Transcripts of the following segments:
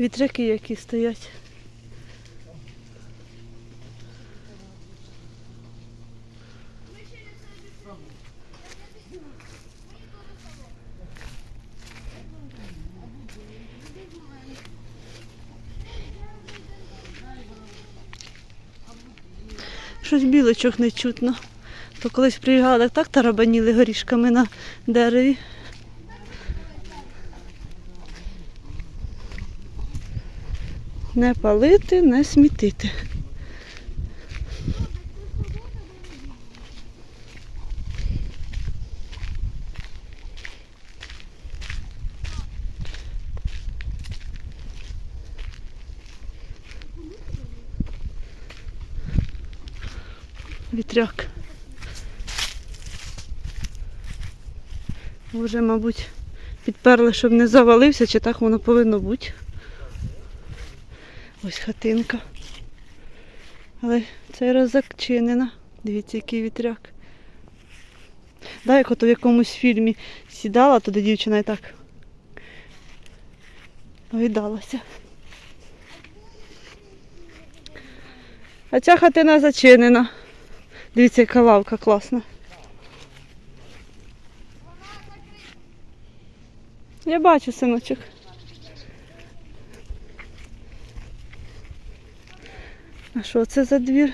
Вітряки які стоять. Щось білочок не чутно. То колись приїжджали, так тарабаніли горішками на дереві. Не палити, не смітити. Вітряк. Вже, мабуть, підперли, щоб не завалився, чи так воно повинно бути. Ось хатинка. Але цей раз зачинена. Дивіться, який вітряк. Да, як ото в якомусь фільмі сідала, туди дівчина і так гойдалася. А ця хатина зачинена. Дивіться, яка лавка класна. Я бачу, синочок. А що це за двір?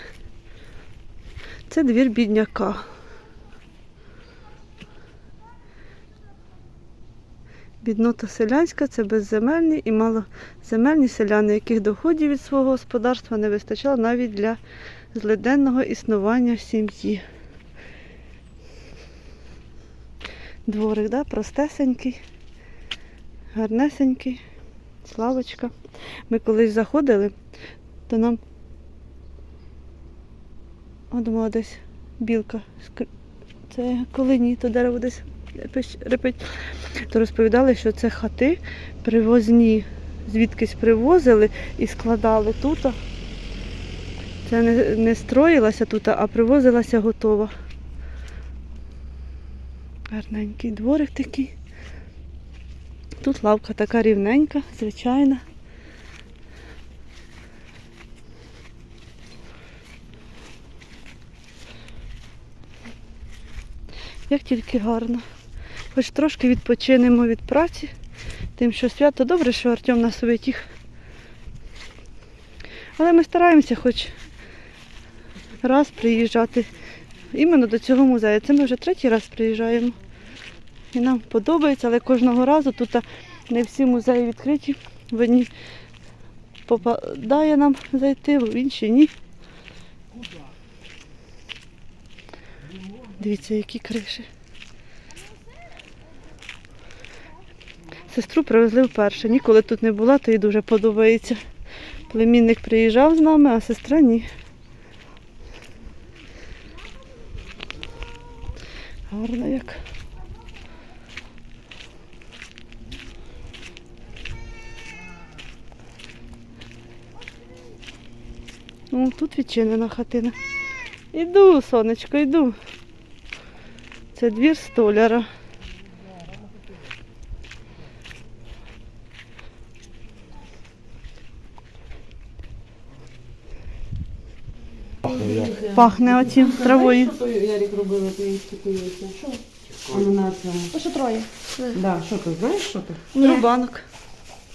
Це двір бідняка. Біднота селянська це безземельні і малоземельні селяни, яких доходів від свого господарства не вистачало навіть для злиденного існування сім'ї. Дворик, да? простесенький, гарнесенький, славочка. Ми колись заходили, то нам думала, десь білка. Це коли ні, то дерево десь репить-. То розповідали, що це хати привозні, звідкись привозили і складали тут. Це не, не строїлася тут, а привозилася готова. Гарненький дворик такий. Тут лавка така рівненька, звичайна. Як тільки гарно. Хоч трошки відпочинемо від праці, тим, що свято добре, що Артем нас витіг. Але ми стараємося хоч раз приїжджати іменно до цього музею. Це ми вже третій раз приїжджаємо. І нам подобається, але кожного разу тут не всі музеї відкриті. В одні попадає нам зайти, в інші ні. Дивіться, які криші. Сестру привезли вперше. Ніколи тут не була, то їй дуже подобається. Племінник приїжджав з нами, а сестра ні. Гарно як. О, тут відчинена хатина. Іду, сонечко, йду. Це двір столяра. Пахне оцім травою. Що Ярик робила, ти їй спокоївся? Що? Ананасом. Ось що троє. Да, що ти, знаєш, що ти? Трубанок.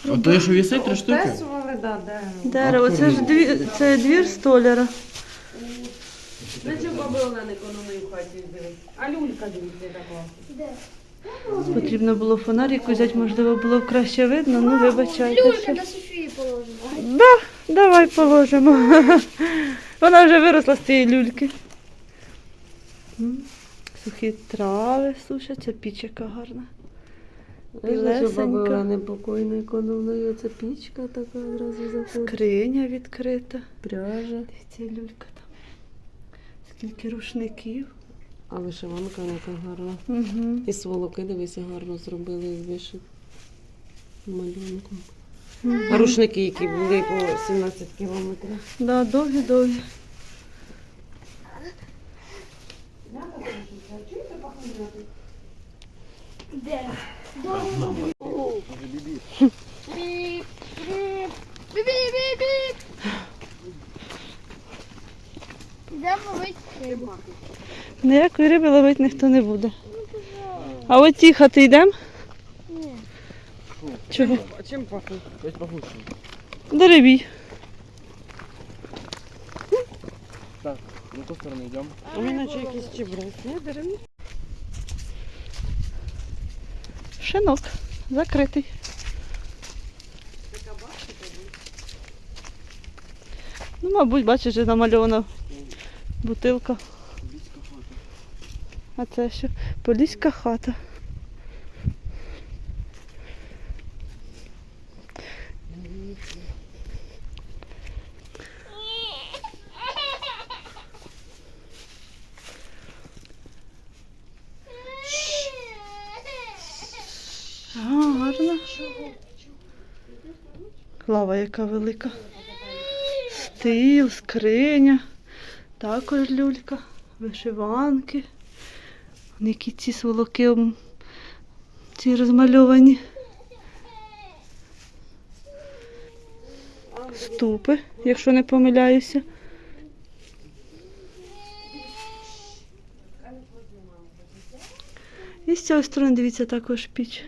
А то, що висить три штуки? Песували, да, де. Дерево, це ж двір, це двір столяра. Чого баби Олени в хаті дивись? А люлька дивіться, така. Потрібно було фонарик взяти, можливо, було б краще видно, ну вибачайте. Люлька що- на Софії положимо. Да, давай положимо. Вона вже виросла з цієї люльки. Сухі трави сушаться, піч яка гарна. Білесенька. покойної економної, оце пічка така одразу заходить. Скриня відкрита. Пряжа. Дивіться, люлька. Скільки рушників. А вишиванка яка гарна. Угу. І сволоки, дивися, гарно зробили із вишив малюнком. А рушники, які були по 17 кілометрів. Да, довгі-довгі. Де? Риб, риб, ловити рибу. Ніякої риби ловити ніхто не буде. А от ті хати йдемо? Ні. Чого? А чим пахнуть? Деревій. Так, на ту сторону йдемо. У мене наче якісь чебрець. Ні, деревні. Шинок. Закритий. Ну, мабуть, бачиш, вже намальована бутилка. А це що? Поліська хата. Гарно. Лава яка велика. Стил, скриня. Також люлька, вишиванки. Які ці сволоки ці розмальовані. Ступи, якщо не помиляюся. І з цієї сторони, дивіться, також піч.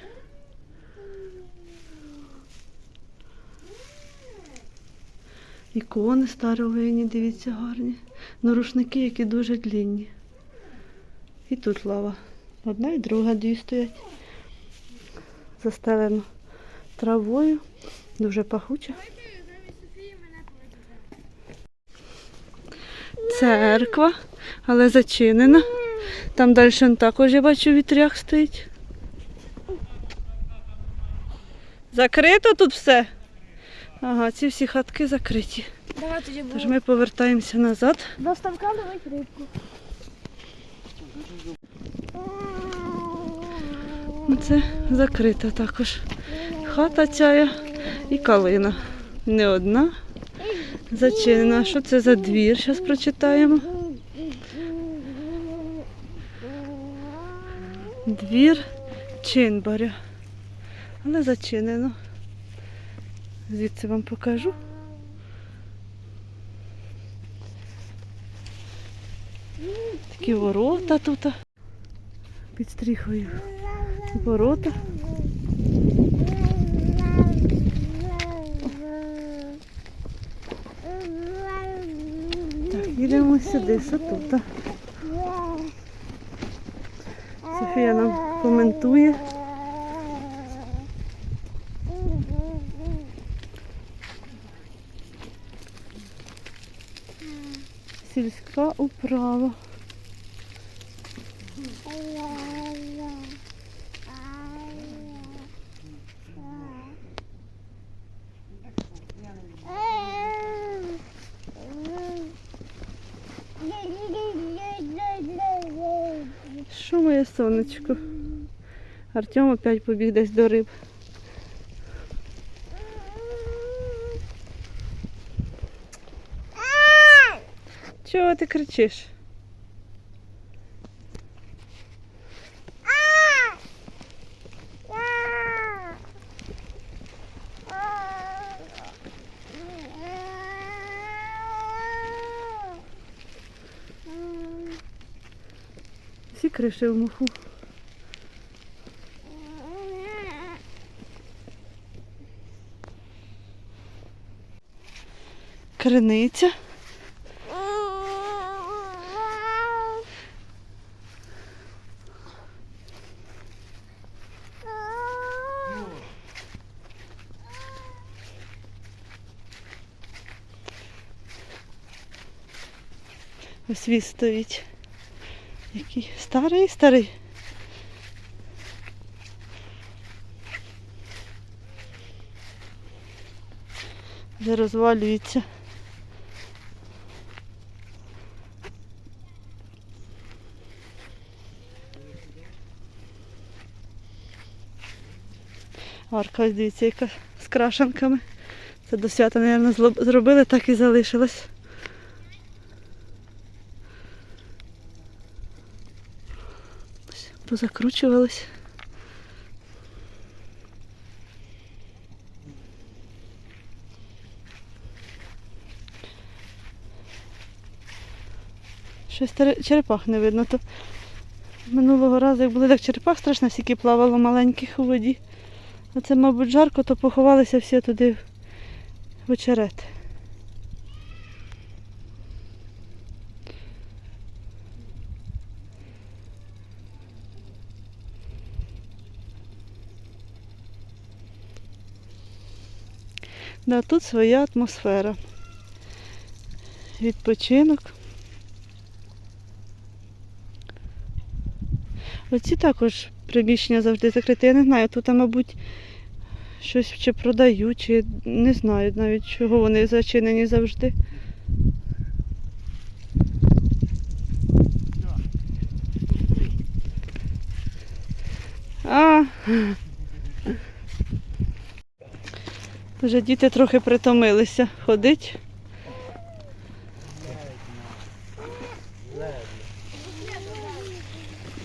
Ікони старовинні, дивіться, гарні. Ну, рушники, які дуже длінні. І тут лава. Одна і друга дві стоять. Застелено травою. Дуже пахуче. Церква, але зачинена. Там далі також я бачу вітряк стоїть. Закрито тут все. Ага, ці всі хатки закриті. Давай тоді Тож ми повертаємося назад. до ставка ловити рибку. Це закрита також. Хата ця і калина. Не одна. Зачинена. Що це за двір? Зараз прочитаємо. Двір Чинбаря. Але зачинено. Звідси вам покажу. Такі ворота тут. Під стріхою. Ворота. Так, їдемо сюди, сатута. Софія нам коментує. Сільська управа. Моє? Артем опять побіг десь до риб. Чого ти кричиш? Всі криші в муху. Криниця. Ось він стоїть. Який старий, старий. Вже розвалюється. Арка, ось дивіться, яка з крашенками. Це до свята, мабуть, зробили, так і залишилось. Ось Позакручувались. Щось черепах не видно. То минулого разу, як були, так черепах страшно скільки плавало маленьких у воді. А це, мабуть, жарко, то поховалися всі туди в очерет. Да, тут своя атмосфера. Відпочинок. Оці також приміщення завжди закриті. Я не знаю, тут, мабуть, щось чи продають, чи не знаю навіть, чого вони зачинені завжди. А. Вже діти трохи притомилися ходить.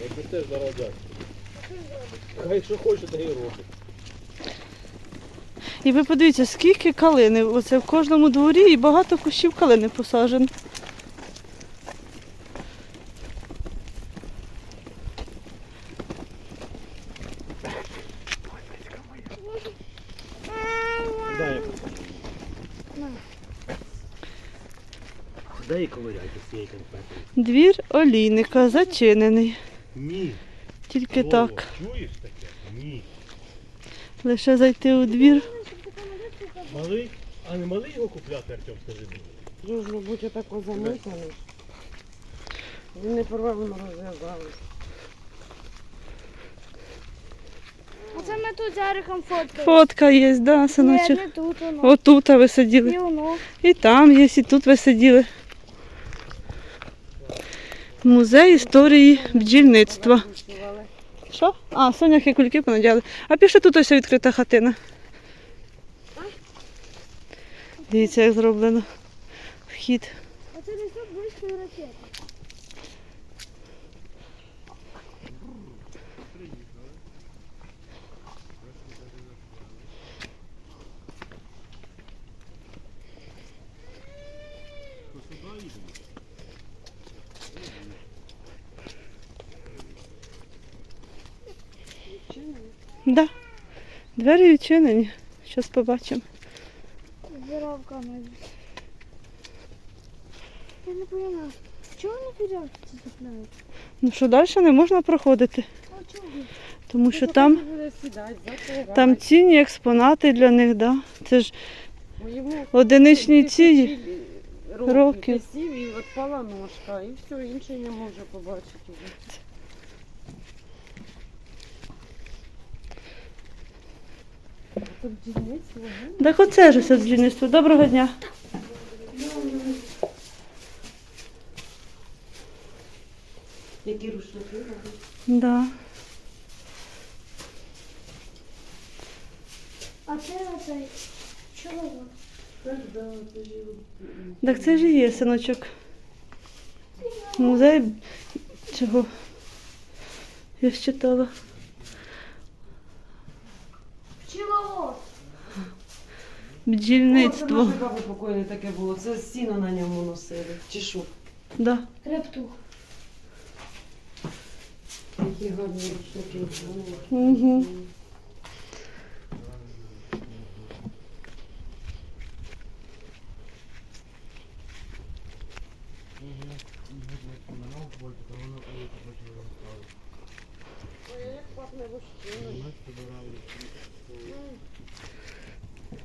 Якби теж зарадять. Хай що хоче, та й робить. І ви подивіться, скільки калини. Оце в кожному дворі і багато кущів калини посаджено. Двір олійника зачинений. Тільки Слово. так. Чуєш таке? Ні. Лише зайти у двір. Малий? А не малий його купляти, Артем, скажи мені. Дуже, мабуть, отако замотаний. Він неправильно розв'язали. Оце ми тут з Яриком фоткали. Фотка є, да, Ні, синочок. не тут воно. Отут ви сиділи. І воно. І там є, і тут ви сиділи. Музей історії бджільництва. Що? А, соняхи кульки понадяли. А пішли тут ось відкрита хатина. Дивіться, як зроблено. Вхід. Оце десь тут близько ракети. Да. Двері відчинені. Зараз побачимо. Зіровка навіть. Я не поняла. Чого вони вірьовки цепляють? Ну що далі не можна проходити, А чого? тому що там, там цінні експонати для них, да. Це ж одиничні ці. років висів і відпала ножка, і все, інший не може побачити вже. Це бджільництво, га? Так оце ж все бджільництво. Доброго дня. Які рушники? Да. А це оцей чоловік. Так, це ж. Так це ж і є, синочок. Музей чого? Я ж читала. Пчеловод. О, це Бджільництво. наше баби покойне таке було. Це сіно на ньому носили. Чи що? Да. Рептух. Які гарні штуки. Угу. Ой, як пахне вощиною.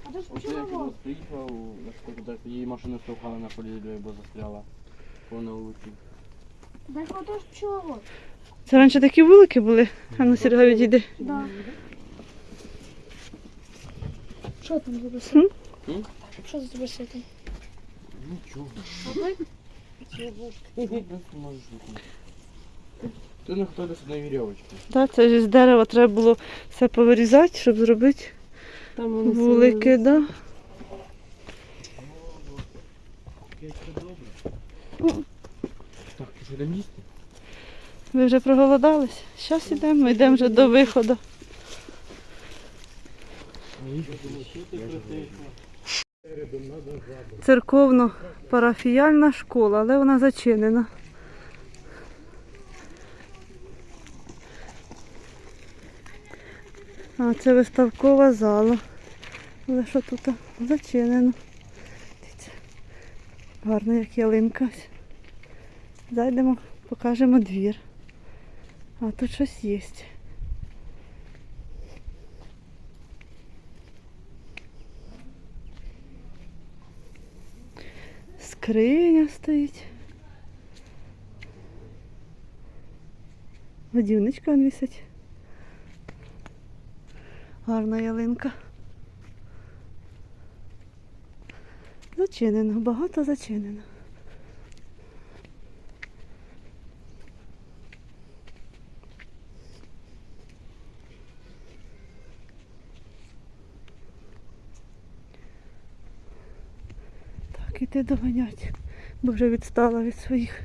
А це ж Оце як пчеловод. він приїхав, наскільки так її машину штовхали на полі, бо застряла. Повна вулиці. Так ото ж пчеловод. Це раніше такі вулики були. А ну, Серега, відійди. Да. Що там за басейн? Що за? Нічого. Був. Можеш виконати. Ти знаходишся на вірьовочці. Да, це ж з дерева треба було все повирізати, щоб зробити Там вулики. Да. Так, ти що йдемо їсти? Ви вже проголодалися. Зараз йдемо, ми йдемо вже до виходу. Церковно парафіяльна школа, але вона зачинена. А це виставкова зала. Але що тут зачинено? Дивіться, Гарно, як ялинка. Зайдемо, покажемо двір. А тут щось є. Скриня стоїть. Годівничка висить. Гарна ялинка. Зачинено, багато зачинено. Іти доганять, бо вже відстала від своїх.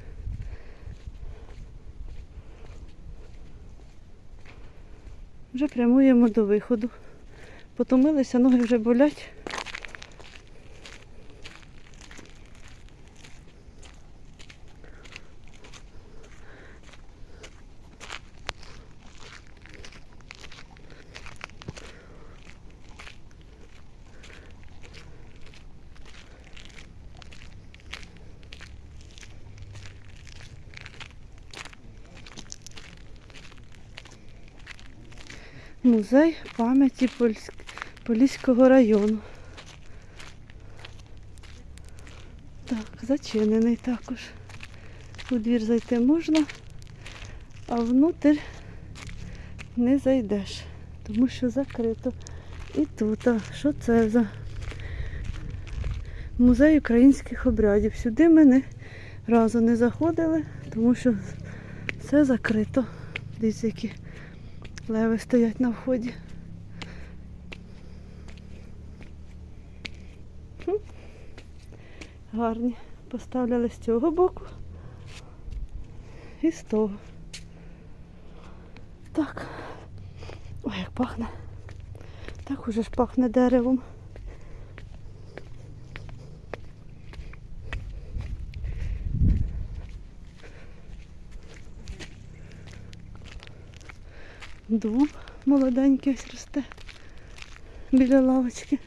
Вже прямуємо до виходу. Потомилися, ноги вже болять. Музей пам'яті Польськ... Поліського району. Так, зачинений також. У двір зайти можна, а внутрь не зайдеш, тому що закрито. І тут, а що це за музей українських обрядів? Сюди ми не разу не заходили, тому що все закрито. Дивіться, які Леви стоять на вході. Гарні. Поставляли з цього боку і з того. Так. Ой, як пахне. Так уже ж пахне деревом. Дуб молоденький ось росте біля лавочки.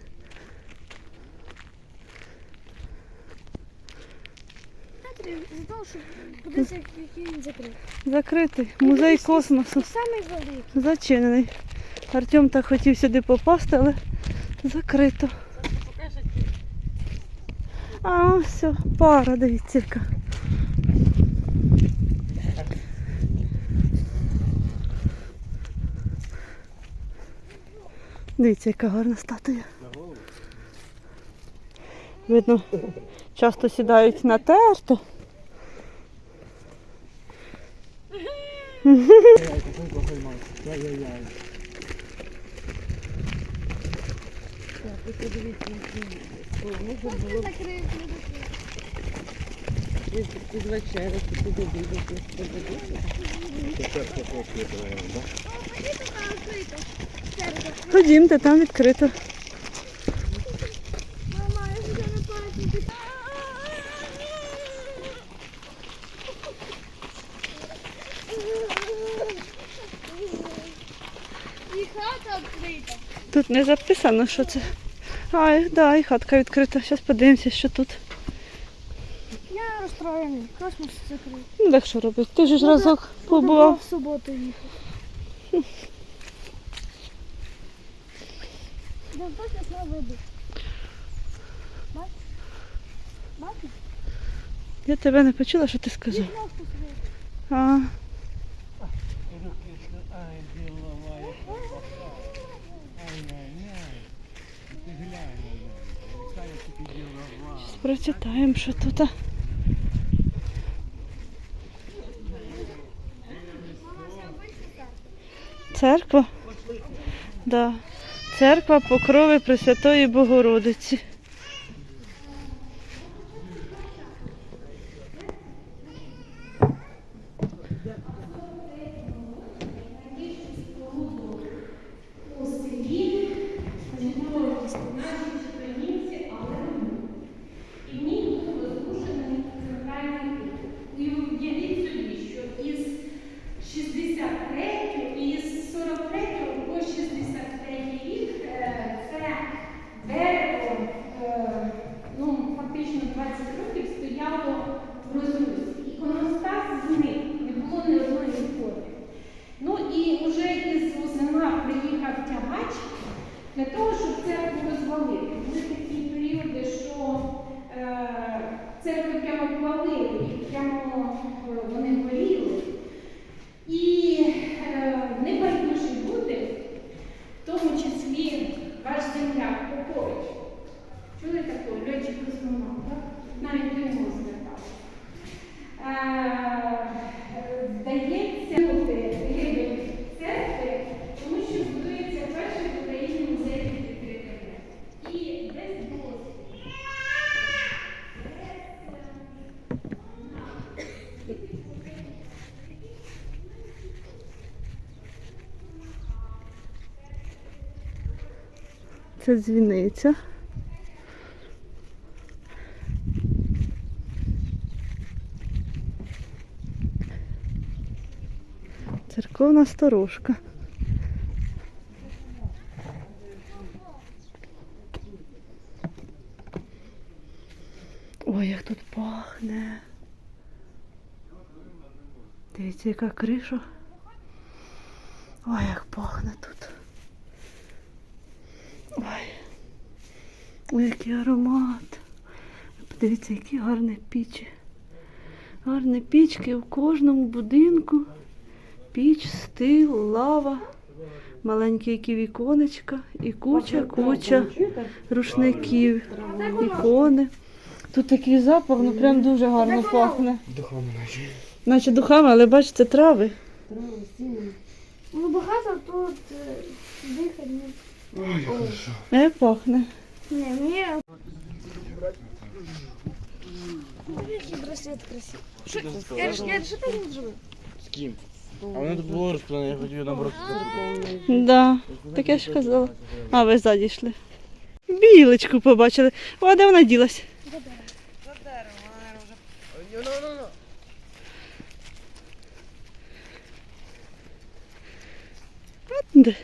Закритий. Закритий. Музей космосу. Зачинений. Артем так хотів сюди попасти, але закрито. А, все, пара, дивіться. яка. Дивіться, яка гарна статуя. Видно, часто сідають на терто. Можна було Закрив, під, вечерю. Ходімте, там відкрито. І хата відкрита. Тут не записано, що це. А, і- да, і хатка відкрита. Зараз подивимося, що тут. Розстроєний. Космос закрив. Ну, так що робити? Ти ж Буду- разок побував. в суботу їхати. Да бачиш, на вибір. Бачиш? Бачиш? Я тебе не почула, що ти сказав. А, прочитаємо, що тут. Церква? Да. Церква Покрови Пресвятої Богородиці. І в ній був розрушений центральний кут. І уявіть собі, що із 63 із 43 по 63 Це дзвіниця. Церковна сторожка. Ой, як тут пахне. Дивіться, яка криша. Ой, як пахне тут. Ой. Ой, який аромат. Подивіться, які гарні пічі. Гарні пічки в кожному будинку. Піч, стил, лава, маленькі які віконечка і куча, куча рушників, ікони. Тут такий запах, ну прям дуже гарно пахне. Духом наче. Наче духами, але бачите, трави. Ну багато тут е, дихати не. Ой, хорошо. Не пахне. Не. Який браслет красивий. Що, я ж я що ти не зробив? З ким? А воно тут було розплане, я хотів наоборот. Да, так я ж казала. А, ви ззаді йшли. Білочку побачили. О, а де вона ділась? От Де?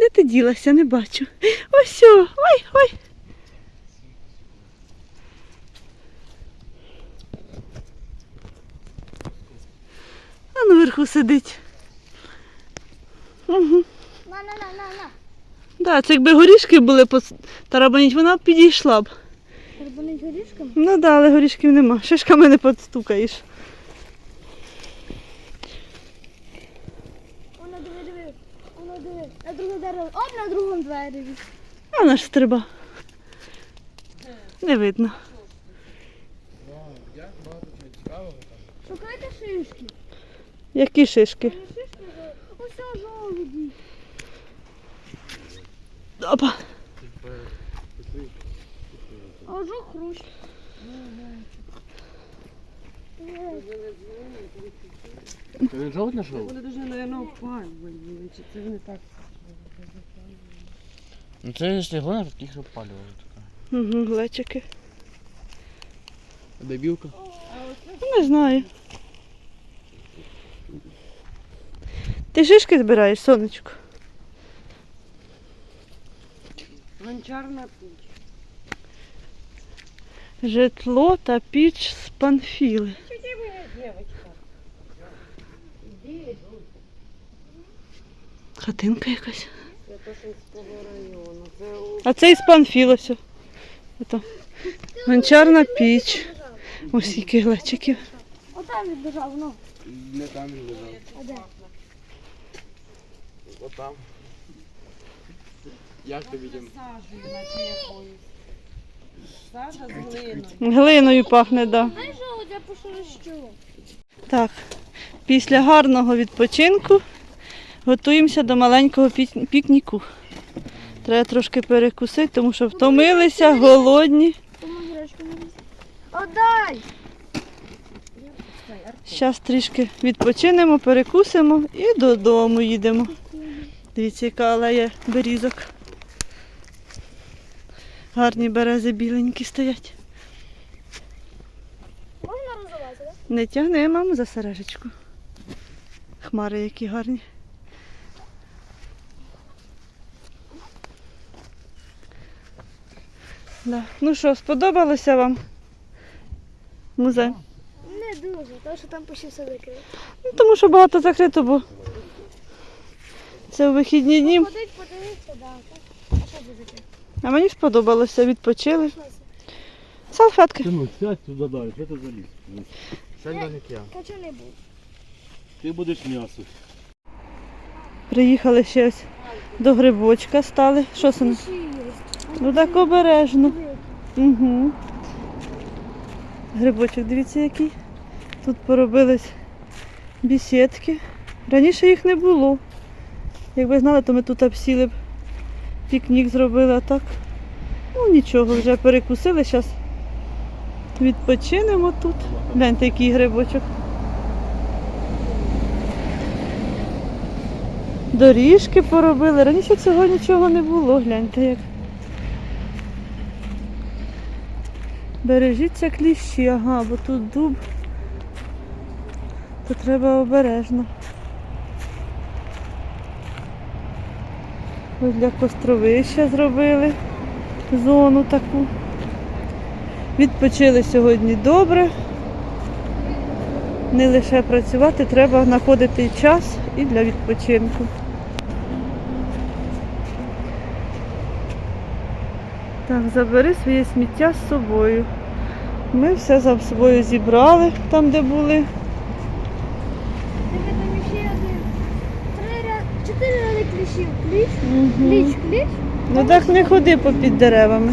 Де ти ділася? Не бачу. Ось, о, ой, ой. А наверху сидить. Угу. На, на, на, на, на. Да, це якби горішки були по тарабаніть, вона б підійшла б. Карбонить горішком? Ну да, але горішків нема. Шишками не підстукаєш. Воно диви, диви. Воно диви. На друге дерево. Оп, на другому дереві. А вона ж стриба. Не видно. Шукайте шишки. Які шишки? Шишки, о, жолуді. Опа. А ось хрущ. Ти не жовт знайшов? Вони дуже, мабуть, опалювали, чи це вони так. Ну це якщо глина, то їх опалювали. Угу, глечики. Де білка? Не знаю. Ти шишки збираєш, сонечко? Гончарна піч. Житло та піч з панфіли. Хатинка якась. Святошинського району. Це у А це із панфіл ось. Гончарна піч. Ось які глечиків. Отам відбіжав, ну. Не там він лежав. А де? Отам. Як тобі наче. Сажа з глиною. Глиною пахне, так. Да. Так, після гарного відпочинку готуємося до маленького пікніку. Треба трошки перекусити, тому що втомилися, голодні. Зараз трішки відпочинемо, перекусимо і додому їдемо. Дивіться, яка алея берізок. Гарні берези біленькі стоять. Можна розвивати, так? Не тягни, мам, за сережечку. Хмари які гарні. Да. Ну що, сподобалося вам? Музей? Не дуже, тому що там почти все закрили. Ну, тому що багато закрито, бо це у вихідні дні. Ходить, подивитися, да. А що? А мені сподобалося, відпочили. Салфетки. Ну, сядь туди далі, що ти заліз? Сядь як я. Качани був. Ти будеш м'ясо. Приїхали ще ось до грибочка стали. Що це? Ну так обережно. Угу. Грибочок, дивіться який. Тут поробились бісідки. Раніше їх не було. Якби знали, то ми тут обсіли б пікнік зробили, а так. Ну нічого, вже перекусили, зараз відпочинемо тут. Гляньте, який грибочок. Доріжки поробили. Раніше цього нічого не було, гляньте як. Бережіться кліщі, ага, бо тут дуб. То треба обережно. Ось для костровища зробили зону таку. Відпочили сьогодні добре. Не лише працювати, треба знаходити час і для відпочинку. Так, забери своє сміття з собою. Ми все за собою зібрали там, де були. Диви, там ще один. Чотири ряди кліщів. Кліщ, Угу. кліщ, кліщ. Ну так не ходи попід деревами.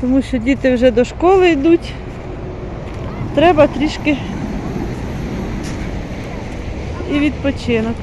Тому що діти вже до школи йдуть. Треба трішки і відпочинок.